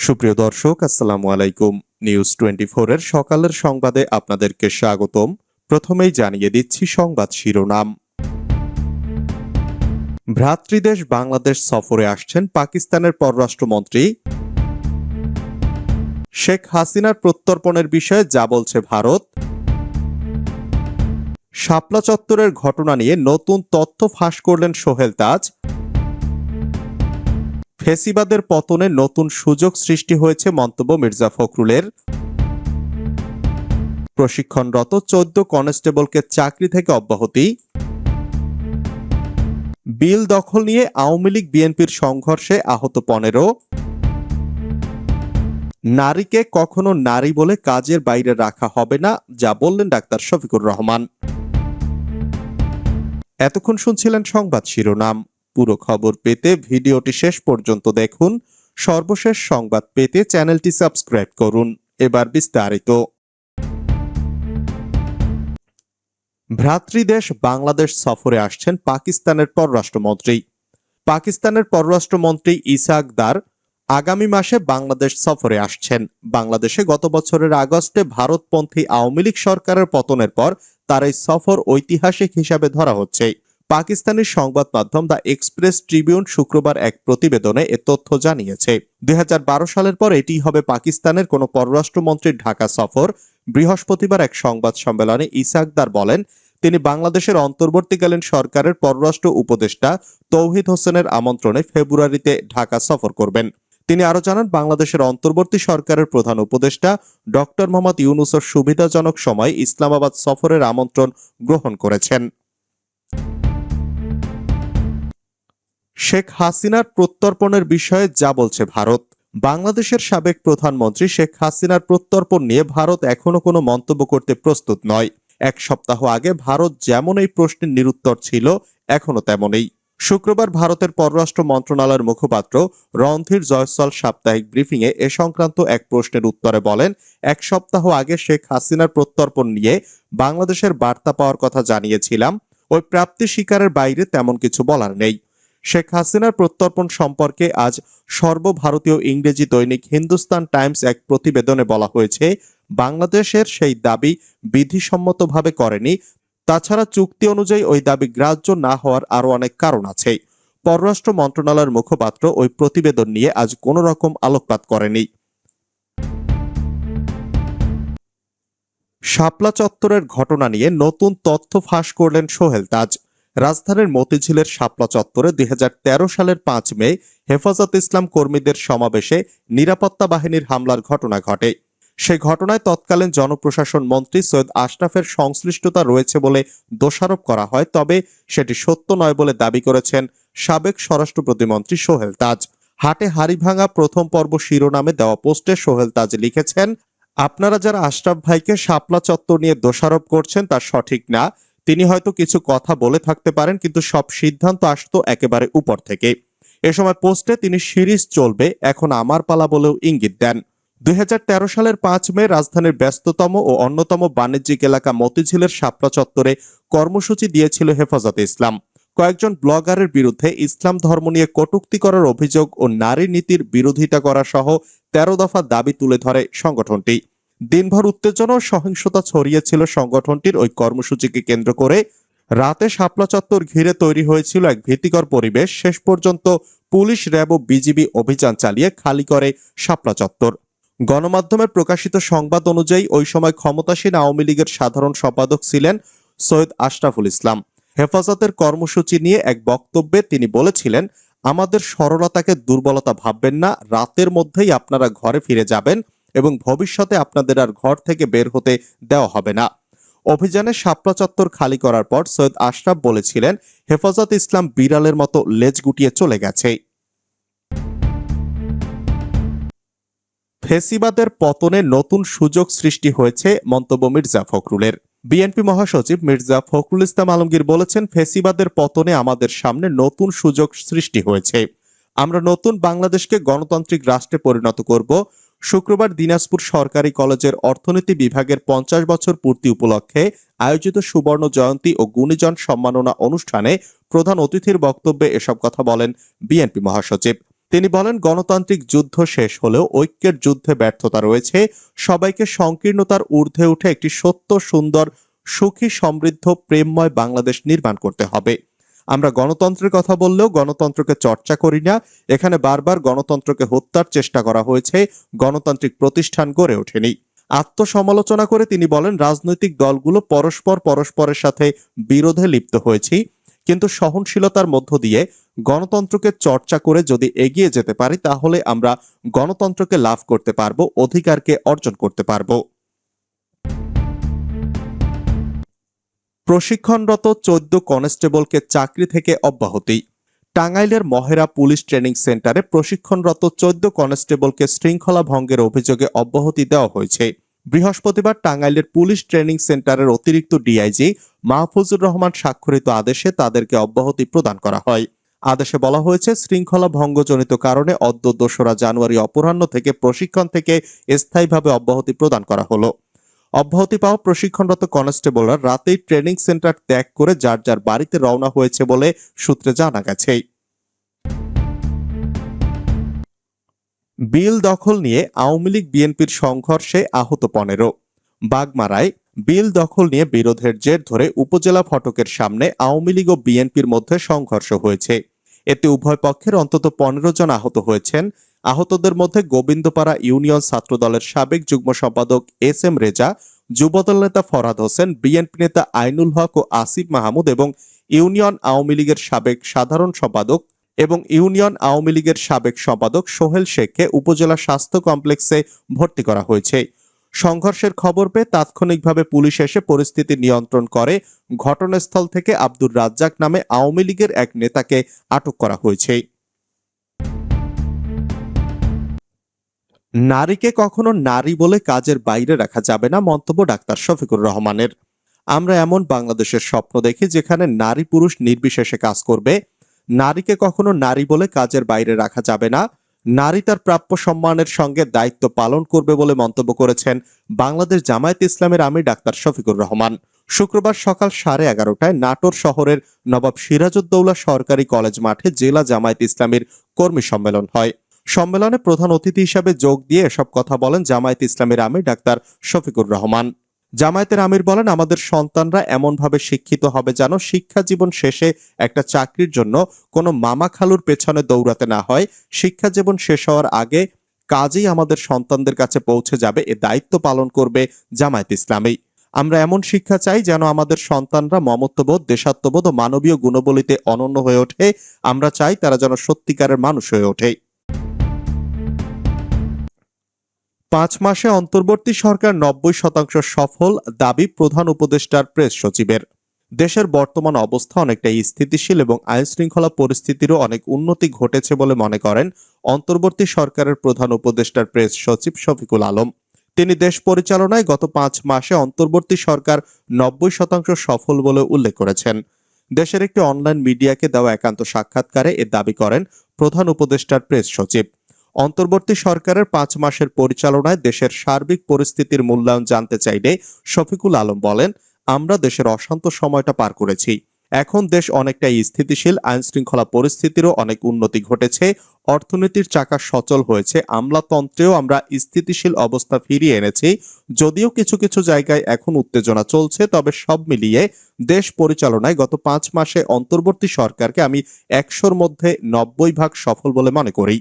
সুপ্রিয় দর্শক, আসসালামু আলাইকুম। নিউজ টোয়েন্টি এর সকালের সংবাদে আপনাদেরকে স্বাগতম। প্রথমেই জানিয়ে দিচ্ছি সংবাদ শিরোনাম। ভ্রাতৃদেশ বাংলাদেশ সফরে আসছেন পাকিস্তানের পররাষ্ট্রমন্ত্রী। শেখ হাসিনার প্রত্যর্পণের বিষয়ে যা বলছে ভারত। শাপলা চত্বরের ঘটনা নিয়ে নতুন তথ্য ফাঁস করলেন সোহেল তাজ। ফেসিবাদের পতনে নতুন সুযোগ সৃষ্টি হয়েছে মন্তব্য মির্জা ফখরুলের। প্রশিক্ষণরত চোদ্দ কনস্টেবলকে চাকরি থেকে অব্যাহতি। বিল দখল নিয়ে আওয়ামী লীগ বিএনপির সংঘর্ষে আহত পনেরো। নারীকে কখনো নারী বলে কাজের বাইরে রাখা হবে না, যা বললেন ডাক্তার শফিকুর রহমান। এতক্ষণ শুনছিলেন সংবাদ শিরোনাম। পুরো খবর পেতে ভিডিওটি শেষ পর্যন্ত দেখুন। সর্বশেষ সংবাদ পেতে চ্যানেলটি সাবস্ক্রাইব করুন। এবার বিস্তারিত। ভ্রাতৃদেশ বাংলাদেশ সফরে আসছেন পাকিস্তানের পররাষ্ট্রমন্ত্রী। পাকিস্তানের পররাষ্ট্রমন্ত্রী ইসাক দার আগামী মাসে বাংলাদেশ সফরে আসছেন। বাংলাদেশে গত বছরের আগস্টে ভারতপন্থী আওয়ামী লীগ সরকারের পতনের পর তার এই সফর ঐতিহাসিক হিসাবে ধরা হচ্ছে। পাকিস্তানি সংবাদ মাধ্যম দ্য এক্সপ্রেস ট্রিবিউন শুক্রবার এক প্রতিবেদনে এ তথ্য জানিয়েছে। দুই হাজার বারো সালের পর এটি হবে পাকিস্তানের কোনো পররাষ্ট্রমন্ত্রীর ঢাকা সফর। বৃহস্পতিবার এক সংবাদ সম্মেলনে ইসাকদার বলেন, তিনি বাংলাদেশের অন্তর্বর্তীকালীন সরকারের পররাষ্ট্র উপদেষ্টা তৌহিদ হোসেনের আমন্ত্রণে ফেব্রুয়ারিতে ঢাকা সফর করবেন। তিনি আরও জানান, বাংলাদেশের অন্তর্বর্তী সরকারের প্রধান উপদেষ্টা ডক্টর মোহাম্মদ ইউনুসের সুবিধাজনক সময় ইসলামাবাদ সফরের আমন্ত্রণ গ্রহণ করেছেন। শেখ হাসিনার প্রত্যর্পণের বিষয়ে যা বলছে ভারত। বাংলাদেশের সাবেক প্রধানমন্ত্রী শেখ হাসিনার প্রত্যর্পণ নিয়ে ভারত এখনও কোনো মন্তব্য করতে প্রস্তুত নয়। এক সপ্তাহ আগে ভারত যেমন এই প্রশ্নের নিরুত্তর ছিল, এখনও তেমনই। শুক্রবার ভারতের পররাষ্ট্র মন্ত্রণালয়ের মুখপাত্র রণধীর জয়সল সাপ্তাহিক ব্রিফিংয়ে এ সংক্রান্ত এক প্রশ্নের উত্তরে বলেন, এক সপ্তাহ আগে শেখ হাসিনার প্রত্যর্পণ নিয়ে বাংলাদেশের বার্তা পাওয়ার কথা জানিয়েছিলাম, ওই প্রাপ্তি শিকারের বাইরে তেমন কিছু বলার নেই। শেখ হাসিনার প্রত্যর্পণ সম্পর্কে আজ সর্বভারতীয় ইংরেজি দৈনিক হিন্দুস্তান টাইমস এক প্রতিবেদনে বলা হয়েছে, বাংলাদেশের সেই দাবি বিধিসম্মতভাবে করেনি। তাছাড়া চুক্তি অনুযায়ী ওই দাবি গ্রাহ্য না হওয়ার আরও অনেক কারণ আছে। পররাষ্ট্র মন্ত্রণালয়ের মুখপাত্র ওই প্রতিবেদন নিয়ে আজ কোনো রকম আলোকপাত করেনি। শাপলা চত্বরের ঘটনা নিয়ে নতুন তথ্য ফাঁস করলেন সোহেল তাজ। রাজধানীর মতিঝিলের শাপলা চত্বরে দুই সালের পাঁচ মে হেফাজত ইসলাম কর্মীদের সমাবেশে নিরাপত্তা বাহিনীর হামলার ঘটনা ঘটে। সে ঘটনায় তৎকালীন জনপ্রশাসন মন্ত্রী সৈয়দ আশরাফের সংশ্লিষ্টতা রয়েছে বলে দোষারোপ করা হয়, তবে সেটি সত্য নয় বলে দাবি করেছেন সাবেক স্বরাষ্ট্র প্রতিমন্ত্রী সোহেল তাজ। হাটে হাড়ি ভাঙা প্রথম পর্ব শিরোনামে দেওয়া পোস্টে সোহেল তাজ লিখেছেন, আপনারা যারা আশরাফ ভাইকে শাপলা চত্বর নিয়ে দোষারোপ করছেন তা সঠিক না তিনি হয়তো কিছু কথা বলে থাকতে পারেন, কিন্তু সব সিদ্ধান্ত আসতো একেবারে উপর থেকে। এ সময় পোস্টে তিনি সিরিজ চলবে, এখন আমার পালা বলেও ইঙ্গিত দেন। দুই সালের পাঁচ মে রাজধানীর ব্যস্ততম ও অন্যতম বাণিজ্যিক এলাকা মতিঝিলের শাপলা চত্বরে কর্মসূচি দিয়েছিল হেফাজতে ইসলাম। কয়েকজন ব্লগারের বিরুদ্ধে ইসলাম ধর্ম নিয়ে কটুক্তি করার অভিযোগ ও নারী নীতির বিরোধিতা করা সহ তেরো দফা দাবি তুলে ধরে সংগঠনটি। দিনভর উত্তেজনা ও সহিংসতা ছড়িয়েছিল সংগঠনটির ওই কর্মসূচিকে কেন্দ্র করে। রাতে শাপলা চত্বর ঘিরে তৈরি হয়েছিল এক ভীতিকর পরিবেশ। শেষ পর্যন্ত পুলিশ, র্যাব ও বিজিবি অভিযান চালিয়ে খালি করে শাপলা চত্বর। গণমাধ্যমের প্রকাশিত সংবাদ অনুযায়ী ওই সময় ক্ষমতাসীন আওয়ামী লীগের সাধারণ সম্পাদক ছিলেন সৈয়দ আশরাফুল ইসলাম। হেফাজতের কর্মসূচি নিয়ে এক বক্তব্যে তিনি বলেছিলেন, আমাদের সরলতাকে দুর্বলতা ভাববেন না, রাতের মধ্যেই আপনারা ঘরে ফিরে যাবেন। এবং ভবিষ্যতে আপনাদের আর ঘর থেকে বের হতে দেওয়া হবে না। অভিযানে শাপলা চত্বর খালি করার পর সৈয়দ আশরাফ বলেছিলেন, হেফাজত ইসলাম বিড়ালের মতো লেজ গুটিয়ে চলে গেছে। ফেসিবাদের পতনে নতুন সুযোগ সৃষ্টি হয়েছে মন্তব্য মির্জা ফখরুলের। বিএনপি মহাসচিব মির্জা ফখরুল ইসলাম আলমগীর বলেছেন, ফেসিবাদের পতনে আমাদের সামনে নতুন সুযোগ সৃষ্টি হয়েছে। আমরা নতুন বাংলাদেশকে গণতান্ত্রিক রাষ্ট্রে পরিণত করব। শুক্রবার দিনাজপুর সরকারি কলেজের অর্থনীতি বিভাগের পঞ্চাশ বছর পূর্তি উপলক্ষে আয়োজিত সুবর্ণ জয়ন্তী ও গুণীজন সম্মাননা অনুষ্ঠানে প্রধান অতিথির বক্তব্যে এসব কথা বলেন বিএনপি মহাসচিব। তিনি বলেন, গণতান্ত্রিক যুদ্ধ শেষ হলেও ঐক্যের যুদ্ধে ব্যর্থতা রয়েছে। সবাইকে সংকীর্ণতার ঊর্ধ্বে উঠে একটি সত্য, সুন্দর, সুখী, সমৃদ্ধ, প্রেমময় বাংলাদেশ নির্মাণ করতে হবে। আমরা গণতন্ত্রের কথা বললেও গণতন্ত্রকে চর্চা করি না। এখানে বারবার গণতন্ত্রকে হত্যার চেষ্টা করা হয়েছে। গণতান্ত্রিক প্রতিষ্ঠান গড়ে ওঠেনি। আত্মসমালোচনা করে তিনি বলেন, রাজনৈতিক দলগুলো পরস্পর পরস্পরের সাথে বিরোধে লিপ্ত হয়েছি। কিন্তু সহনশীলতার মধ্য দিয়ে গণতন্ত্রকে চর্চা করে যদি এগিয়ে যেতে পারি, তাহলে আমরা গণতন্ত্রকে লাভ করতে পারব, অধিকারকে অর্জন করতে পারব। প্রশিক্ষণরত চোদ্দ কনস্টেবলকে চাকরি থেকে অব্যাহতি। টাঙ্গাইলের মহেরা পুলিশ ট্রেনিং সেন্টারে প্রশিক্ষণরত চোদ্দ কনস্টেবলকে শৃঙ্খলা ভঙ্গের অভিযোগে অব্যাহতি দেওয়া হয়েছে। বৃহস্পতিবার টাঙ্গাইলের পুলিশ ট্রেনিং সেন্টারের অতিরিক্ত ডিআইজি মাহফুজুর রহমান স্বাক্ষরিত আদেশে তাদেরকে অব্যাহতি প্রদান করা হয়। আদেশে বলা হয়েছে, শৃঙ্খলা ভঙ্গজনিত কারণে অদ্য দোসরা জানুয়ারি অপরাহ্ন থেকে প্রশিক্ষণ থেকে স্থায়ীভাবে অব্যাহতি প্রদান করা হলো। অব্যাহতি পাওয়া প্রশিক্ষণরত কনস্টেবলরা রাতেই ট্রেনিং সেন্টার ত্যাগ করে যার যার বাড়িতে রওনা হয়েছে বলে সূত্রে জানা গেছে। বিল দখল নিয়ে আওয়ামী লীগ বিএনপির সংঘর্ষে আহত পনেরো। বাগমারায় বিল দখল নিয়ে বিরোধের জের ধরে উপজেলা ফটকের সামনে আওয়ামী লীগ ও বিএনপির মধ্যে সংঘর্ষ হয়েছে। এতে উভয় পক্ষের অন্তত পনেরো জন আহত হয়েছেন। আহতদের মধ্যে গোবিন্দপাড়া ইউনিয়ন ছাত্র দলের সাবেক যুগ্ম সম্পাদক এস এম রেজা, যুবদল নেতা ফরহাদ হোসেন, বিএনপি নেতা আইনুল হক ও আসিফ মাহমুদ এবং ইউনিয়ন আওয়ামী লীগের সাবেক সাধারণ সম্পাদক এবং ইউনিয়ন আওয়ামী লীগের সাবেক সম্পাদক সোহেল শেখকে উপজেলা স্বাস্থ্য কমপ্লেক্সে ভর্তি করা হয়েছে। সংঘর্ষের খবর পেয়ে তাৎক্ষণিকভাবে পুলিশ এসে পরিস্থিতি নিয়ন্ত্রণ করে। ঘটনাস্থল থেকে আব্দুর রাজ্জাক নামে আওয়ামী লীগের এক নেতাকে আটক করা হয়েছে। নারীকে কখনো নারী বলে কাজের বাইরে রাখা যাবে না মন্তব্য ডাক্তার শফিকুর রহমানের। আমরা এমন বাংলাদেশের স্বপ্ন দেখি যেখানে নারী পুরুষ নির্বিশেষে কাজ করবে। নারীকে কখনো নারী বলে কাজের বাইরে রাখা যাবে না। নারী তার প্রাপ্য সম্মানের সঙ্গে দায়িত্ব পালন করবে বলে মন্তব্য করেছেন বাংলাদেশ জামায়াত ইসলামের আমির ডাক্তার শফিকুর রহমান। শুক্রবার সকাল সাড়ে এগারোটায় নাটোর শহরের নবাব সিরাজউদ্দৌলা সরকারি কলেজ মাঠে জেলা জামায়াত ইসলামীর কর্মী সম্মেলন হয়। সম্মেলনে প্রধান অতিথি হিসাবে যোগ দিয়ে এসব কথা বলেন জামায়াত ইসলামের আমির ডাক্তার শফিকুর রহমান। জামায়াতের আমির বলেন, আমাদের সন্তানরা এমনভাবে শিক্ষিত হবে যেন শিক্ষা জীবন শেষে একটা চাকরির জন্য কোনো মামা খালুর পেছনে দৌড়াতে না হয়। শিক্ষা জীবন শেষ হওয়ার আগে কাজেই আমাদের সন্তানদের কাছে পৌঁছে যাবে, এ দায়িত্ব পালন করবে জামায়াত ইসলামী। আমরা এমন শিক্ষা চাই যেন আমাদের সন্তানরা মমত্ববোধ, দেশাত্মবোধ ও মানবীয় গুণবলিতে অনন্য হয়ে ওঠে। আমরা চাই তারা যেন সত্যিকারের মানুষ হয়ে ওঠে। পাঁচ মাসে অন্তর্বর্তী সরকার নব্বই শতাংশ সফল দাবি প্রধান উপদেষ্টার প্রেস সচিবের। দেশের বর্তমান অবস্থা অনেকটাই স্থিতিশীল এবং আইন শৃঙ্খলা পরিস্থিতিরও অনেক উন্নতি ঘটেছে বলে মনে করেন অন্তর্বর্তী সরকারের প্রধান উপদেষ্টার প্রেস সচিব শফিকুল আলম। তিনি দেশ পরিচালনায় গত পাঁচ মাসে অন্তর্বর্তী সরকার নব্বই শতাংশ সফল বলে উল্লেখ করেছেন। দেশের একটি অনলাইন মিডিয়াকে দেওয়া একান্ত সাক্ষাৎকারে এ দাবি করেন প্রধান উপদেষ্টার প্রেস সচিব। অন্তর্বর্তী সরকারের পাঁচ মাসের পরিচালনায় দেশের সার্বিক পরিস্থিতির মূল্যায়ন জানতে চাইলে শফিকুল আলম বলেন, আমরা দেশের অশান্ত সময়টা পার করেছি। এখন দেশ অনেকটাই স্থিতিশীল আইন শৃঙ্খলা পরিস্থিতিরও অনেক উন্নতি ঘটেছে, অর্থনীতির চাকা সচল হয়েছে, আমলাতন্ত্রেও আমরা স্থিতিশীল অবস্থা ফিরিয়ে এনেছি। যদিও কিছু কিছু জায়গায় এখন উত্তেজনা চলছে, তবে সব মিলিয়ে দেশ পরিচালনায় গত পাঁচ মাসে অন্তর্বর্তী সরকারকে আমি একশোর মধ্যে নব্বই ভাগ সফল বলে মনে করি।